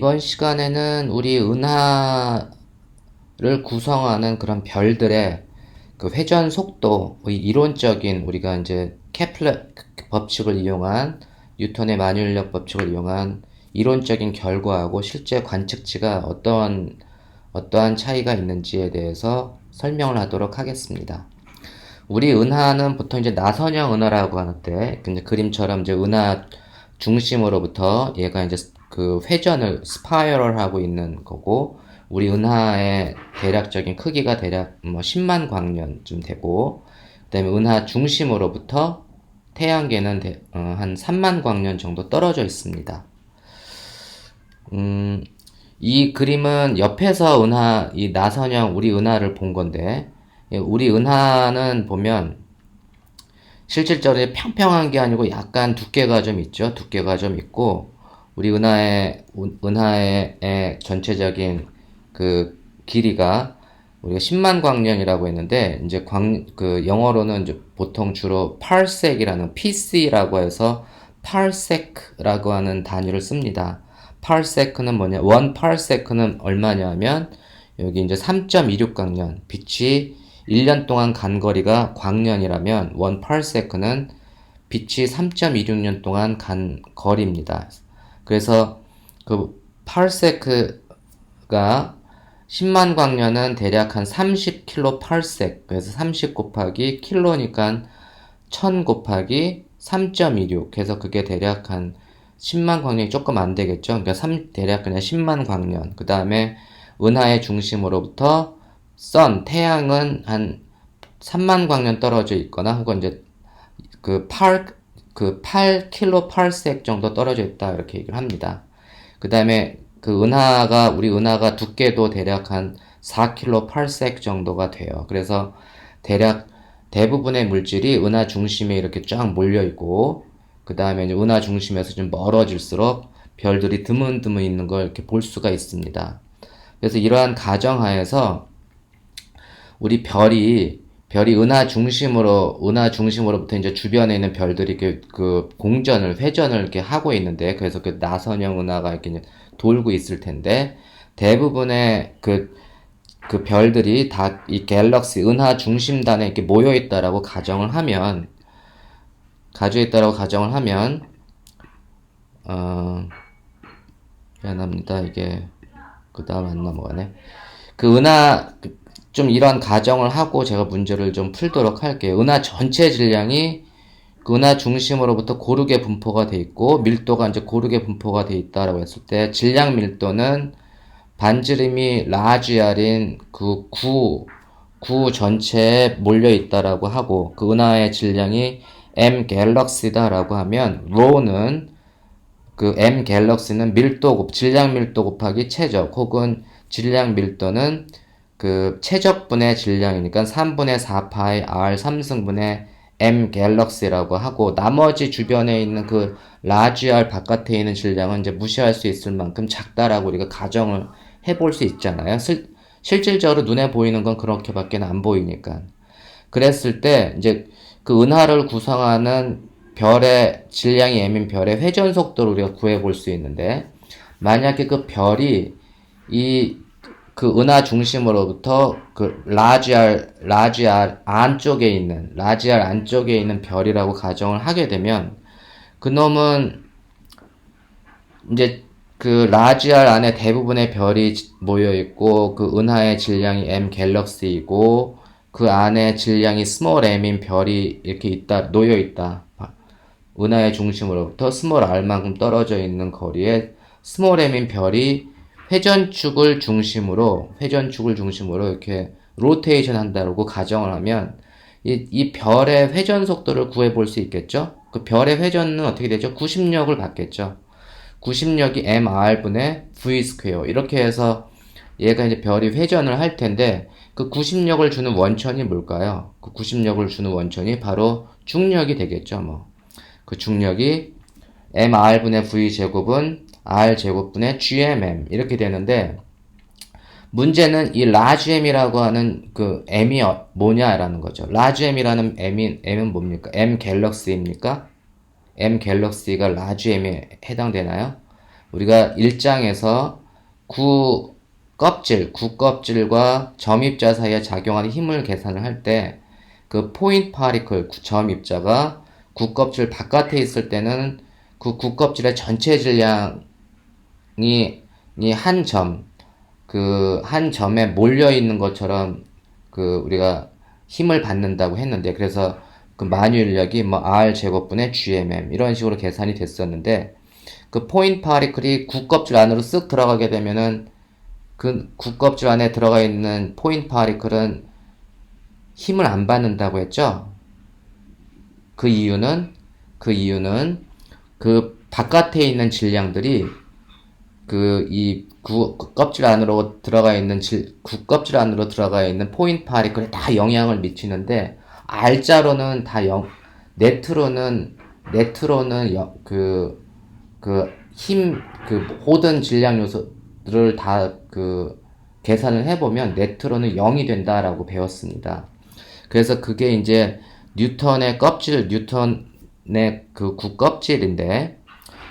이번 시간에는 우리 은하를 구성하는 그런 별들의 그 회전 속도의 이론적인 우리가 이제 케플러 법칙을 이용한 뉴턴의 만유인력 법칙을 이용한 이론적인 결과하고 실제 관측치가 어떠한 어떠한 차이가 있는지에 대해서 설명을 하도록 하겠습니다. 우리 은하는 보통 이제 나선형 은하라고 하는데 그림처럼 이제 은하 중심으로부터 얘가 이제 그 회전을 스파이럴 하고 있는 거고 우리 은하의 대략적인 크기가 대략 뭐 10만 광년쯤 되고 그다음에 은하 중심으로부터 태양계는 대, 어, 한 3만 광년 정도 떨어져 있습니다. 음, 이 그림은 옆에서 은하 이 나선형 우리 은하를 본 건데 예, 우리 은하는 보면 실질적으로 평평한 게 아니고 약간 두께가 좀 있죠. 두께가 좀 있고 우리 은하의 은하의 전체적인 그 길이가 우리가 10만 광년이라고 했는데 이제 광 그 영어로는 이제 보통 주로 parsec이라는 PC라고 해서 parsec라고 하는 단위를 씁니다. parsec는 뭐냐? 원 parsec는 얼마냐면 여기 이제 3.26 광년 빛이 1년 동안 간 거리가 광년이라면 원 parsec는 빛이 3.26년 동안 간 거리입니다. 그래서 그 parsec가 10만 광년은 대략 한 30km parsec. 그래서 30 곱하기 킬로니까 1000 곱하기 3.26. 그래서 그게 대략 한 10만 광년이 조금 안 되겠죠. 그러니까 3, 대략 그냥 10만 광년. 그 다음에 은하의 중심으로부터 선, 태양은 한 3만 광년 떨어져 있거나 혹은 이제 그 8, 그 8km parsec 정도 떨어져 있다. 이렇게 얘기를 합니다. 그 다음에 그 은하가, 우리 은하가 두께도 대략 한 4km parsec 정도가 돼요. 그래서 대략 대부분의 물질이 은하 중심에 이렇게 쫙 몰려 있고, 그 다음에 은하 중심에서 좀 멀어질수록 별들이 드문드문 있는 걸 이렇게 볼 수가 있습니다. 그래서 이러한 가정하에서 우리 별이 별이 은하 중심으로 은하 중심으로부터 이제 주변에 있는 별들이 그, 그 공전을 회전을 이렇게 하고 있는데 그래서 그 나선형 은하가 이렇게 돌고 있을 텐데 대부분의 그, 그 별들이 다 이 갤럭시 은하 중심단에 이렇게 모여 있다라고 가정을 하면 가져 있다라고 가정을 하면 어 미안합니다. 이게 그 다음 안 넘어가네. 그 은하 좀 이런 가정을 하고 제가 문제를 좀 풀도록 할게요. 은하 전체 질량이 그 은하 중심으로부터 고르게 분포가 돼 있고 밀도가 이제 고르게 분포가 돼 있다라고 했을 때 질량 밀도는 반지름이 라지알인 그 구, 구 전체에 몰려 있다라고 하고 그 은하의 질량이 m 갤럭시다라고 하면 로는 그 m 갤럭시는 밀도 곱 질량 밀도 곱하기 최적 혹은 질량 밀도는 그 최적분의 질량이니까 3분의 4파이 R 3승분의 M 갤럭시라고 하고 나머지 주변에 있는 그 라지 R 바깥에 있는 질량은 이제 무시할 수 있을 만큼 작다라고 우리가 가정을 해볼 수 있잖아요. 실, 실질적으로 눈에 보이는 건 그렇게밖에 안 보이니까. 그랬을 때 이제 그 은하를 구성하는 별의 질량이 M인 별의 회전 속도를 우리가 구해 볼 수 있는데 만약에 그 별이 이 그 은하 중심으로부터 그 라지알 라지알 안쪽에 있는 라지알 안쪽에 있는 별이라고 가정을 하게 되면 그 놈은 이제 그 라지알 안에 대부분의 별이 모여 있고 그 은하의 질량이 m 갤럭시이고 그 안에 질량이 스몰 m인 별이 이렇게 있다 놓여 있다. 은하의 중심으로부터 스몰 r만큼 떨어져 있는 거리에 스몰 m인 별이 회전축을 중심으로 회전축을 중심으로 이렇게 로테이션 한다고 가정을 하면 이, 이 별의 회전 속도를 구해 볼 수 있겠죠? 그 별의 회전은 어떻게 되죠? 구심력을 받겠죠. 구심력이 mr분의 v 스퀘어 이렇게 해서 얘가 이제 별이 회전을 할 텐데 그 구심력을 주는 원천이 뭘까요? 그 구심력을 주는 원천이 바로 중력이 되겠죠. 뭐 그 중력이 mr분의 v 제곱은 r 제곱분의 gmm 이렇게 되는데 문제는 이 large m이라고 하는 그 m이 어, 뭐냐라는 거죠. large m이라는 m이 m은 뭡니까? m 갤럭시입니까? m 갤럭시가 large m에 해당되나요? 우리가 1장에서 구 껍질, 구 껍질과 점입자 사이에 작용하는 힘을 계산을 할 때 그 포인트 파리클 점입자가 구 껍질 바깥에 있을 때는 그 구 껍질의 전체 질량 이한 점, 그 한 점에 몰려 있는 것처럼 그 우리가 힘을 받는다고 했는데 그래서 그 만유인력이 뭐 R 제곱분의 GMM 이런 식으로 계산이 됐었는데 그 포인트 파리클이 구 껍질 안으로 쓱 들어가게 되면은 그구 껍질 안에 들어가 있는 포인트 파리클은 힘을 안 받는다고 했죠? 그 이유는 그 이유는 그 바깥에 있는 질량들이 그이 껍질 안으로 들어가 있는 질, 구 껍질 안으로 들어가 있는 포인트 파리클에 다 영향을 미치는데 알자로는 다 영, 네트로는 네트로는 그그 힘 그 모든 질량 요소들을 다 그 계산을 해보면 네트로는 0이 된다라고 배웠습니다. 그래서 그게 이제 뉴턴의 껍질, 뉴턴의 그 구껍질인데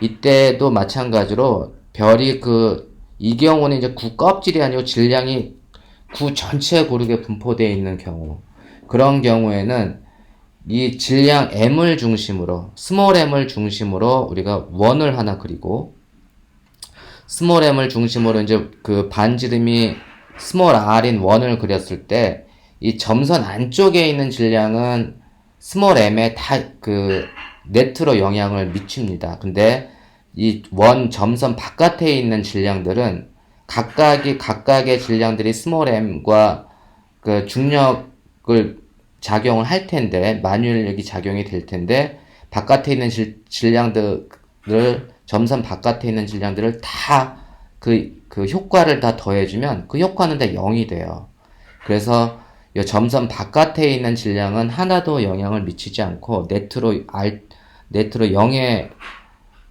이때도 마찬가지로 별이 그 이 경우는 이제 구 껍질이 아니고 질량이 구 전체에 고르게 분포되어 있는 경우 그런 경우에는 이 질량 m을 중심으로 스몰 m을 중심으로 우리가 원을 하나 그리고 스몰 m을 중심으로 이제 그 반지름이 스몰 r인 원을 그렸을 때 이 점선 안쪽에 있는 질량은 스몰 m에 다 그 네트로 영향을 미칩니다. 근데 이 원 점선 바깥에 있는 질량들은 각각이 각각의 질량들이 스몰 m과 그 중력을 작용을 할 텐데 만유인력이 작용이 될 텐데 바깥에 있는 질, 질량들을 점선 바깥에 있는 질량들을 다그그 효과를 다 더해주면 그 효과는 다 0이 돼요. 그래서 이 점선 바깥에 있는 질량은 하나도 영향을 미치지 않고 네트로 알 네트로 0의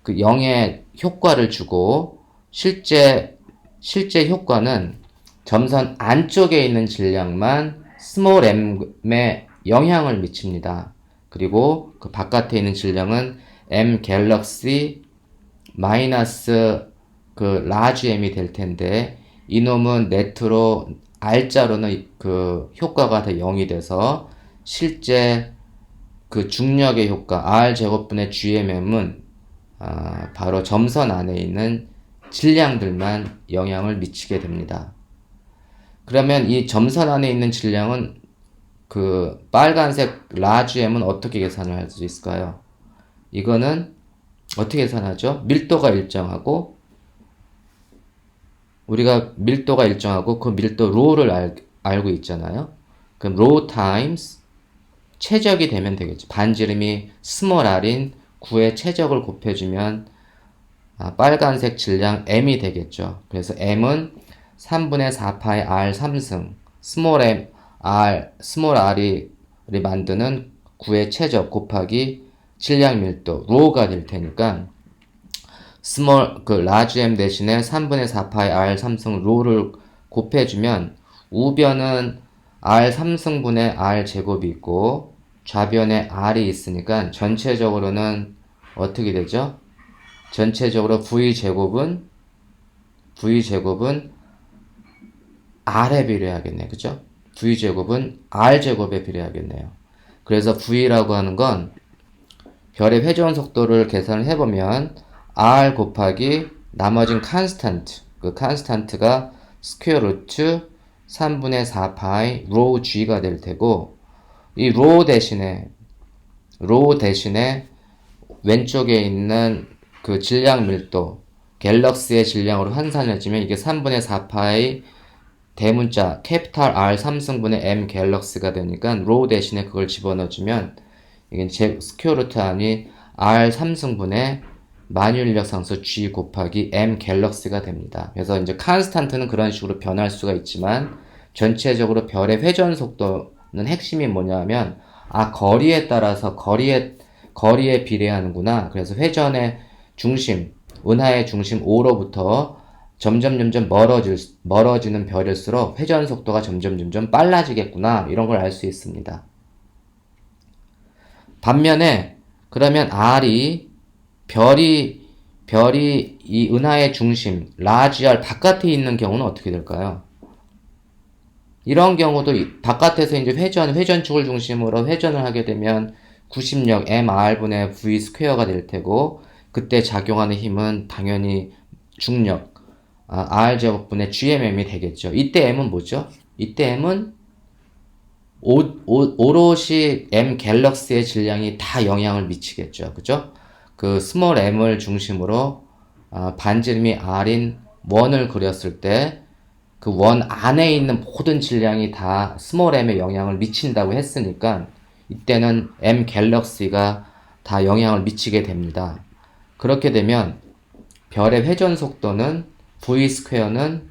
그 0의 효과를 주고 실제 실제 효과는 점선 안쪽에 있는 질량만 스몰 m에 영향을 미칩니다. 그리고 그 바깥에 있는 질량은 m 갤럭시 마이너스 그 라지 m이 될 텐데 이놈은 네트로 R자로는 그 효과가 다 0이 돼서 실제 그 중력의 효과 R 제곱분의 GMM은 아, 바로 점선 안에 있는 질량들만 영향을 미치게 됩니다. 그러면 이 점선 안에 있는 질량은 그 빨간색 라지 M은 어떻게 계산을 할 수 있을까요? 이거는 어떻게 계산하죠? 밀도가 일정하고 우리가 밀도가 일정하고 그 밀도 로를 알, 알고 있잖아요. 그럼 로 타임스 최적이 되면 되겠죠. 반지름이 스몰 r인 9의 최적을 곱해주면 아, 빨간색 질량 m이 되겠죠. 그래서 m은 3분의 4파의 r 3승 스몰 m r 스몰 r이 만드는 9의 최적 곱하기 질량 밀도 로가 될 테니까 스몰 그 라지 m 대신에 3분의 4파의 r 3승 로를 곱해주면 우변은 r 3승분의 r 제곱이 있고 좌변에 r이 있으니까 전체적으로는 어떻게 되죠? 전체적으로 v 제곱은 v 제곱은 r에 비례하겠네, 그죠? v 제곱은 r 제곱에 비례하겠네요. 그래서 v라고 하는 건 별의 회전 속도를 계산을 해보면 r 곱하기 나머진 컨스탄트 그 컨스탄트가 스퀘어 루트 3분의 4 파이 로 g가 될 테고 이로 대신에 로 대신에 왼쪽에 있는 그 질량 밀도 갤럭시의 질량으로 환산해주면 이게 3분의 4파이 대문자 캐피탈 R 3승분의 M 갤럭시가 되니까 로 대신에 그걸 집어넣어주면 이게 제 스퀘어 루트 안이 R 3승분의 만유인력 상수 G 곱하기 M 갤럭시가 됩니다. 그래서 이제 칸스탄트는 그런 식으로 변할 수가 있지만 전체적으로 별의 회전 속도는 핵심이 뭐냐면 아 거리에 따라서 거리에 거리에 비례하는구나. 그래서 회전의 중심 은하의 중심 O로부터 점점 점점 멀어질 멀어지는 별일수록 회전 속도가 점점 점점 빨라지겠구나 이런 걸 알 수 있습니다. 반면에 그러면 R이 별이 별이 이 은하의 중심, 라지알 바깥에 있는 경우는 어떻게 될까요? 이런 경우도 이- 바깥에서 이제 회전, 회전축을 중심으로 회전을 하게 되면 구심력 mr분의 v 스퀘어가 될 테고, 그때 작용하는 힘은 당연히 중력, 아, r 제곱분의 gmm이 되겠죠. 이때 m은 뭐죠? 이때 m은 오, 오, 오롯이 m 갤럭시의 질량이 다 영향을 미치겠죠. 그죠? 그 스몰 m을 중심으로 아, 반지름이 r인 원을 그렸을 때 그 원 안에 있는 모든 질량이 다 스몰 m에 영향을 미친다고 했으니까 이때는 m 갤럭시가 다 영향을 미치게 됩니다. 그렇게 되면 별의 회전 속도는 v 스퀘어는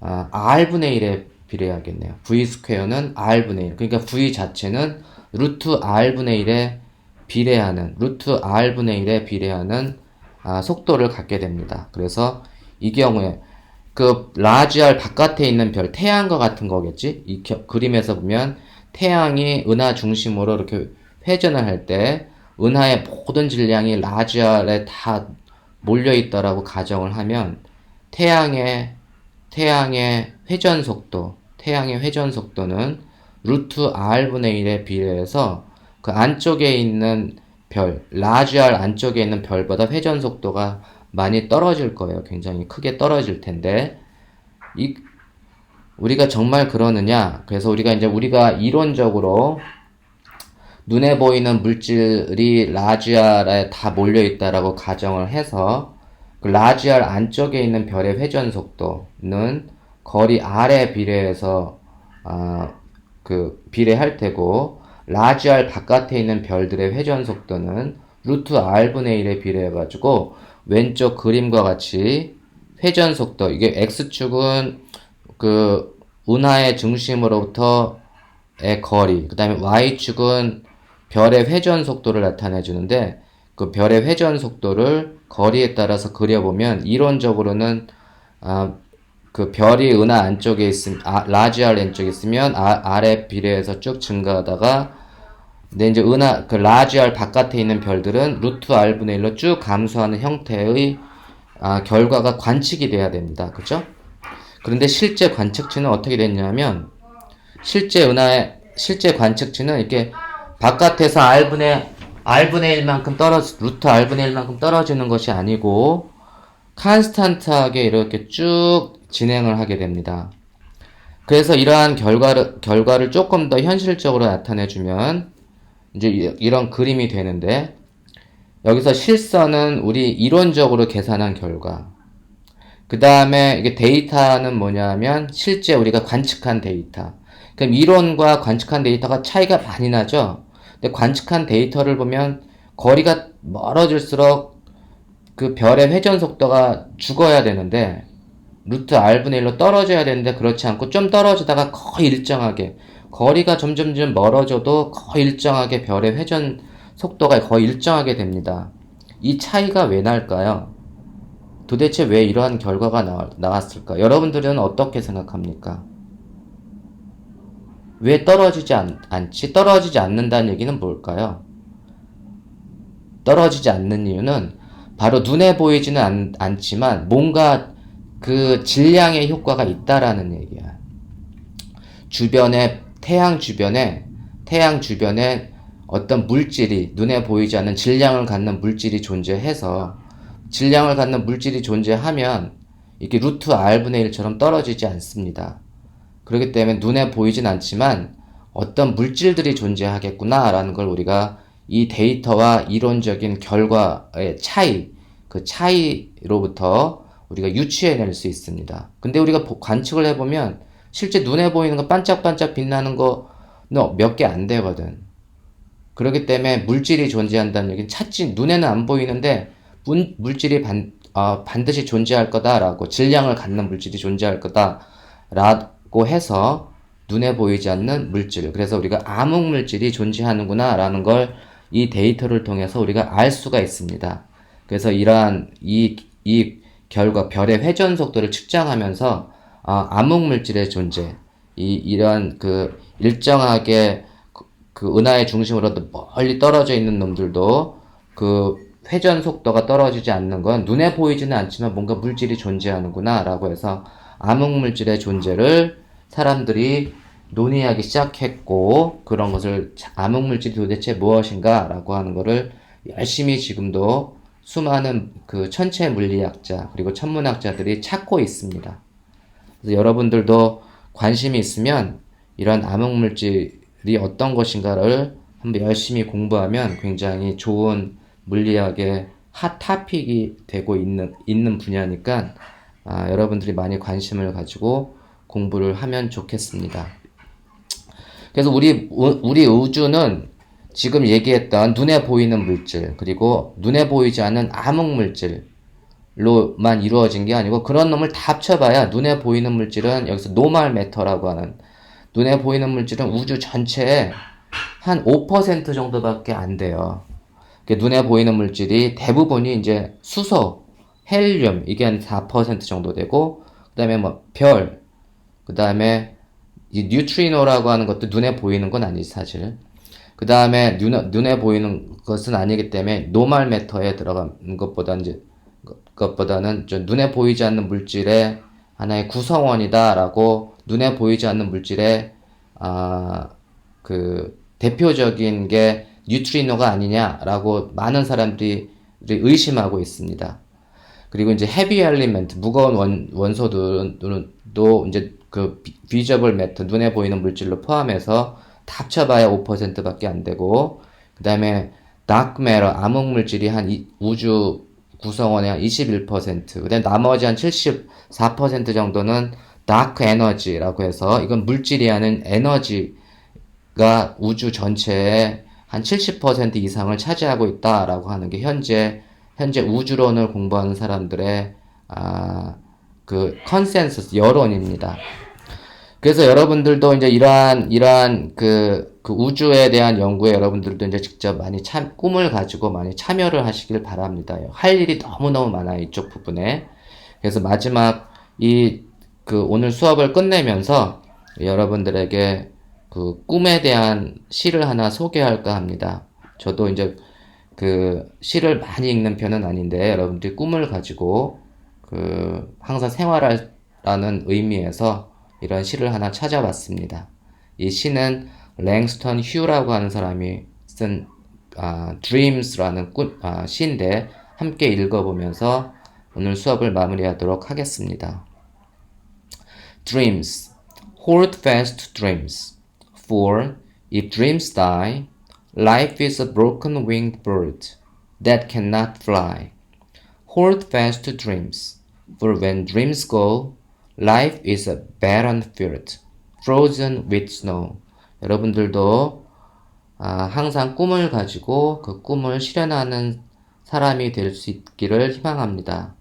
아, r분의 1에 비례하겠네요. v 스퀘어는 r분의 1. 그러니까 v 자체는 루트 r분의 1에 비례하는 루트 r분의 1에 비례하는 아, 속도를 갖게 됩니다. 그래서 이 경우에 그 라지 R 바깥에 있는 별 태양과 같은 거겠지? 이 겨- 그림에서 보면 태양이 은하 중심으로 이렇게 회전을 할 때 은하의 모든 질량이 라지 R에 다 몰려 있다라고 가정을 하면 태양의 태양의 회전 속도, 태양의 회전 속도는 루트 r분의 1에 비례해서 그 안쪽에 있는 별, 라지 R 안쪽에 있는 별보다 회전 속도가 많이 떨어질 거예요. 굉장히 크게 떨어질 텐데, 이, 우리가 정말 그러느냐? 그래서 우리가 이제 우리가 이론적으로 눈에 보이는 물질이 라지알에 다 몰려 있다라고 가정을 해서 그 라지알 안쪽에 있는 별의 회전 속도는 거리 R에 비례해서 아, 그 비례할 테고 라지알 바깥에 있는 별들의 회전 속도는 루트 R분의 1에 비례해 가지고 왼쪽 그림과 같이 회전 속도. 이게 x축은 그 운하의 중심으로부터의 거리 그 다음에 y축은 별의 회전 속도를 나타내 주는데 그 별의 회전 속도를 거리에 따라서 그려보면 이론적으로는 아, 그 별이 은하 안쪽에 있음 아, 라지 R 안쪽에 있으면 아, R에 비례해서 쭉 증가하다가 근데 이제 은하 그 라지 R 바깥에 있는 별들은 루트 R분의 1로 쭉 감소하는 형태의 아, 결과가 관측이 돼야 됩니다. 그죠? 그런데 실제 관측치는 어떻게 됐냐면 실제 은하의 실제 관측치는 이렇게 바깥에서 r분의 r분의 1만큼 떨어지 루트 r분의 1만큼 떨어지는 것이 아니고 칸스탄트하게 이렇게 쭉 진행을 하게 됩니다. 그래서 이러한 결과를 결과를 조금 더 현실적으로 나타내 주면 이제 이- 이런 그림이 되는데 여기서 실선은 우리 이론적으로 계산한 결과 그 다음에 이게 데이터는 뭐냐면 실제 우리가 관측한 데이터. 그럼 이론과 관측한 데이터가 차이가 많이 나죠. 근데 관측한 데이터를 보면 거리가 멀어질수록 그 별의 회전 속도가 죽어야 되는데 루트 r분의 1로 떨어져야 되는데 그렇지 않고 좀 떨어지다가 거의 일정하게 거리가 점점점 멀어져도 거의 일정하게 별의 회전 속도가 거의 일정하게 됩니다. 이 차이가 왜 날까요? 도대체 왜 이러한 결과가 나, 나왔을까? 여러분들은 어떻게 생각합니까? 왜 떨어지지 않, 않지? 떨어지지 않는다는 얘기는 뭘까요? 떨어지지 않는 이유는 바로 눈에 보이지는 않, 않지만 뭔가 그 질량의 효과가 있다라는 얘기야. 주변에, 태양 주변에, 태양 주변에 어떤 물질이, 눈에 보이지 않는 질량을 갖는 물질이 존재해서 질량을 갖는 물질이 존재하면 이게 루트 r분의 1처럼 떨어지지 않습니다. 그렇기 때문에 눈에 보이진 않지만 어떤 물질들이 존재하겠구나라는 걸 우리가 이 데이터와 이론적인 결과의 차이, 그 차이로부터 우리가 유추해낼 수 있습니다. 근데 우리가 보- 관측을 해보면 실제 눈에 보이는 거 반짝반짝 빛나는 거는 몇 개 안 되거든. 그렇기 때문에 물질이 존재한다는 얘기는 찾지, 눈에는 안 보이는데 문- 물질이 반, 아, 반드시 존재할 거다라고, 질량을 갖는 물질이 존재할 거다라고 해서 눈에 보이지 않는 물질. 그래서 우리가 암흑 물질이 존재하는구나 라는 걸 이 데이터를 통해서 우리가 알 수가 있습니다. 그래서 이러한 이, 이 결과, 별의 회전 속도를 측정하면서 아, 암흑 물질의 존재, 이, 이러한 그 일정하게 그, 그 은하의 중심으로 멀리 떨어져 있는 놈들도 그 회전 속도가 떨어지지 않는 건 눈에 보이지는 않지만 뭔가 물질이 존재하는구나 라고 해서 암흑 물질의 존재를 사람들이 논의하기 시작했고 그런 것을 암흑 물질이 도대체 무엇인가 라고 하는 것을 열심히 지금도 수많은 그 천체 물리학자 그리고 천문학자들이 찾고 있습니다. 여러분들도 관심이 있으면 이런 암흑물질이 어떤 것인가를 한번 열심히 공부하면 굉장히 좋은 물리학의 핫 토픽이 되고 있는, 있는 분야니까 아, 여러분들이 많이 관심을 가지고 공부를 하면 좋겠습니다. 그래서 우리, 우- 우리 우주는 지금 얘기했던 눈에 보이는 물질, 그리고 눈에 보이지 않는 암흑물질 로만 이루어진 게 아니고 그런 놈을 다 합쳐봐야 눈에 보이는 물질은 여기서 노말 매터라고 하는 눈에 보이는 물질은 우주 전체의 한5% 정도밖에 안 돼요. 그 눈에 보이는 물질이 대부분이 이제 수소, 헬륨 이게 한 4% 정도 되고 그다음에 뭐 별, 그다음에 이 뉴트리노라고 하는 것도 눈에 보이는 건 아니지 사실. 그 다음에 눈에, 눈에 보이는 것은 아니기 때문에 노말 매터에 들어간 것보다 이제 것보다는 좀 눈에 보이지 않는 물질의 하나의 구성원이다라고 눈에 보이지 않는 물질의 아, 그 대표적인 게 뉴트리노가 아니냐라고 많은 사람들이 의심하고 있습니다. 그리고 이제 헤비 엘리멘트 무거운 원, 원소들도 이제 그 비저블 매터 눈에 보이는 물질로 포함해서 다 합쳐봐야 5%밖에 안 되고 그 다음에 다크 매러 암흑 물질이 한 이- 우주 구성원의 한 21%, 그다음 나머지 한 74% 정도는 다크 에너지라고 해서 이건 물질이 하는 에너지가 우주 전체의 한 70% 이상을 차지하고 있다라고 하는 게 현재 현재 우주론을 공부하는 사람들의 아, 그 컨센서스 여론입니다. 그래서 여러분들도 이제 이러한 이러한 그, 그 우주에 대한 연구에 여러분들도 이제 직접 많이 참 꿈을 가지고 많이 참여를 하시길 바랍니다. 할 일이 너무 너무 많아요. 이쪽 부분에. 그래서 마지막 이 그 오늘 수업을 끝내면서 여러분들에게 그 꿈에 대한 시를 하나 소개할까 합니다. 저도 이제 그 시를 많이 읽는 편은 아닌데 여러분들이 꿈을 가지고 그 항상 생활하라는 의미에서 이런 시를 하나 찾아봤습니다. 이 시는 랭스턴 휴라고 하는 사람이 쓴 아, Dreams라는 꿈, 아, 시인데 함께 읽어보면서 오늘 수업을 마무리하도록 하겠습니다. Dreams. Hold fast dreams. For if dreams die, life is a broken winged bird that cannot fly. Hold fast dreams. For when dreams go, life is a barren field, frozen with snow. 여러분들도 아, 항상 꿈을 가지고 그 꿈을 실현하는 사람이 될 수 있기를 희망합니다.